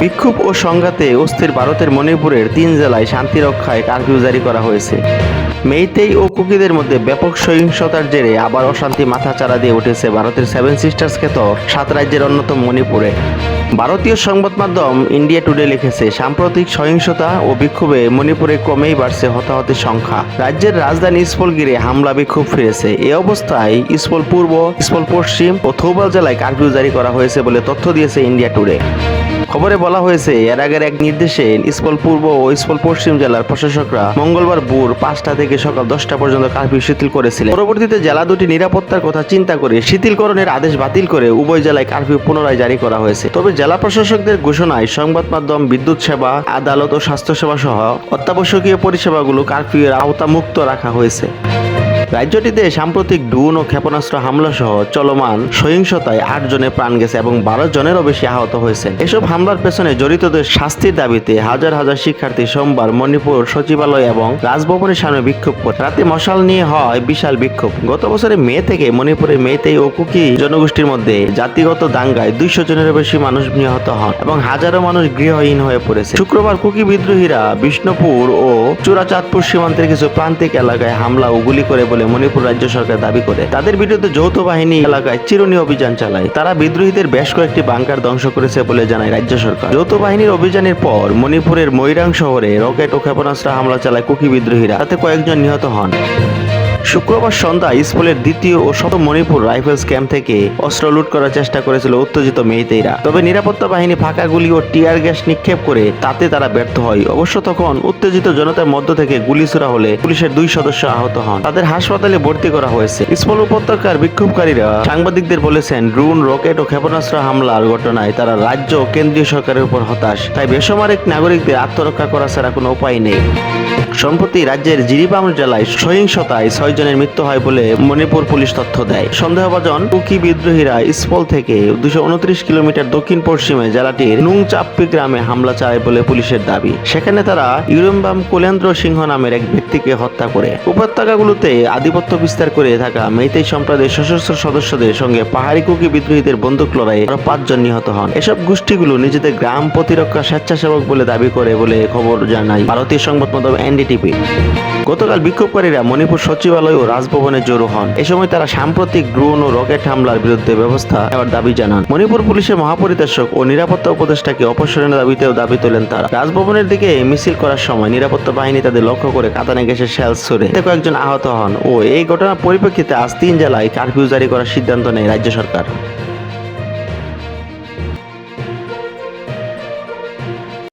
বিক্ষোভ ও সংঘাতে অস্থির ভারতের মণিপুরের তিন জেলায় শান্তি রক্ষায় কারফিউ জারি করা হয়েছে। মেইতেই ও কুকিদের মধ্যে ব্যাপক সহিংসতার জেরে আবার অশান্তি মাথাচাড়া দিয়ে উঠেছে ভারতের সেভেন সিস্টার্স খ্যাত সাত রাজ্যের অন্যতম মণিপুরে। ভারতীয় সংবাদ মাধ্যম ইন্ডিয়া টুডে লিখেছে, সাম্প্রতিক সহিংসতা ও বিক্ষোভে মণিপুরে ক্রমেই বাড়ছে হতাহতের সংখ্যা। রাজ্যের রাজধানী ইস্পল ঘিরে হামলা বিক্ষোভ ফিরেছে। এ অবস্থায় ইস্পল পূর্ব, ইস্পল পশ্চিম ও থৌবাল জেলায় কারফিউ জারি করা হয়েছে বলে তথ্য দিয়েছে ইন্ডিয়া টুডে। খবরে বলা হয়েছে, এর আগের এক নির্দেশে ইস্পল পূর্ব ও ইস্পল পশ্চিম জেলার প্রশাসকরা মঙ্গলবার ভোর পাঁচটা থেকে সকাল দশটা পর্যন্ত কারফিউ শিথিল করেছিলেন। পরবর্তীতে জেলা দুটি নিরাপত্তার কথা চিন্তা করে শিথিলকরণের আদেশ বাতিল করে উভয় জেলায় কারফিউ পুনরায় জারি করা হয়েছে। তবে জেলা প্রশাসকদের ঘোষণায় সংবাদ মাধ্যম, বিদ্যুৎ সেবা, আদালত ও স্বাস্থ্যসেবা সহ অত্যাবশ্যকীয় পরিষেবাগুলো কারফিউয়ের আওতামুক্ত রাখা হয়েছে। রাজ্যটিতে সাম্প্রতিক ড্রোন ও ক্ষেপণাস্ত্র হামলা সহ চলমান সহিংসতায় আট জনের প্রাণ গেছে এবং বারো জনেরও বেশি আহত হয়েছে। এসব হামলার পেছনে জড়িতদের শাস্তির দাবিতে হাজার হাজার শিক্ষার্থী সোমবার মণিপুর সচিবালয় এবং রাজভবনের সামনে বিক্ষোভ করে রাতে মশাল নিয়ে হয় বিশাল বিক্ষোভ। গত বছরের মে থেকে মণিপুরের মেতেই ও কুকি জনগোষ্ঠীর মধ্যে জাতিগত দাঙ্গায় দুইশো জনেরও বেশি মানুষ নিহত হন এবং হাজারো মানুষ গৃহহীন হয়ে পড়েছে। শুক্রবার কুকি বিদ্রোহীরা বিষ্ণুপুর ও চূড়াচাঁদপুর সীমান্তের কিছু প্রান্তিক এলাকায় হামলা ও গুলি করে বলে মণিপুর রাজ্য সরকার দাবি করে। তাদের বিরুদ্ধে যৌথ বাহিনী এলাকায় চিরুনি অভিযান চালায়। তারা বিদ্রোহীদের বেশ কয়েকটি বাংকার ধ্বংস করেছে বলে জানায় রাজ্য সরকার। যৌথ বাহিনীর অভিযানের পর মণিপুরের ময়রাং শহরে রকেট ও ক্ষেপণাস্ত্র হামলা চালায় কুকি বিদ্রোহীরা। তাতে কয়েকজন নিহত হন। শুক্রবার সন্ধ্যা স্কুলের দ্বিতীয় ও শত মণিপুর রাইফেলস ক্যাম্প থেকে অস্ত্র লুট করার চেষ্টা করেছিল উত্তেজিত মেইতেইরা তবে নিরাপত্তা বাহিনী ফাঁকা গুলি ও টিয়ার গ্যাস নিক্ষেপ করে তাতে তারা ব্যর্থ হয়। অবশ্য তখন উত্তেজিত জনতার মধ্য থেকে গুলি ছোড়া হলে পুলিশের দুই সদস্য আহত হন। তাদের হাসপাতালে ভর্তি করা হয়েছে। স্পল উপত্যকার বিক্ষোভকারীরা সাংবাদিকদের বলেছেন, ড্রোন, রকেট ও ক্ষেপণাস্ত্র হামলার ঘটনায় তারা রাজ্য ও কেন্দ্রীয় সরকারের উপর হতাশ। তাই বেসামরিক নাগরিকদের আত্মরক্ষা করা ছাড়া কোনো উপায় নেই। সম্প্রতি রাজ্যের জিরিবাম জেলায় সহিংসতায় ছয় জনের মৃত্যু হয় বলে মণিপুর পুলিশ তথ্য দেয়। সন্দেহভাজন কুকি বিদ্রোহীরা ইস্পল থেকে দুশো কিলোমিটার দক্ষিণ পশ্চিমে জেলাটির নুংচাপ্পি গ্রামে হামলা চালায় বলে পুলিশের দাবি। সেখানে তারা ইউরম্বাম কুলেন্দ্র সিংহ নামের এক ব্যক্তিকে হত্যা করে। উপত্যকাগুলোতে আধিপত্য বিস্তার করে থাকা মেইতেই সম্প্রদায়ের সশস্ত্র সদস্যদের সঙ্গে পাহাড়ি কুকি বিদ্রোহীদের বন্দুক লড়াইয়ে আরও পাঁচজন নিহত হন। এসব গোষ্ঠীগুলো নিজেদের গ্রাম প্রতিরক্ষা স্বেচ্ছাসেবক বলে দাবি করে বলে খবর জানায়। ভারতীয় সংবাদ মাধ্যম এনডিটিভি গতকাল বিক্ষোভকারীরা মণিপুর সচিবালয় ও রাজভবনে জড়ো হন। এ সময় তারা সাম্প্রতিক ড্রোন ও রকেট হামলার বিরুদ্ধে ব্যবস্থা নেওয়ার দাবি জানান। মণিপুর পুলিশের মহাপরিদর্শক ও নিরাপত্তা উপদেষ্টাকে অপসারণের দাবিতেও দাবি তোলেন তারা। রাজভবনের দিকে মিছিল করার সময় নিরাপত্তা বাহিনী তাদের লক্ষ্য করে কাতানে গ্যাসের শেল ছুড়ে এতে কয়েকজন আহত হন ও এই ঘটনার পরিপ্রেক্ষিতে আজ তিন জেলায় কারফিউ জারি করার সিদ্ধান্ত নেয় রাজ্য সরকার।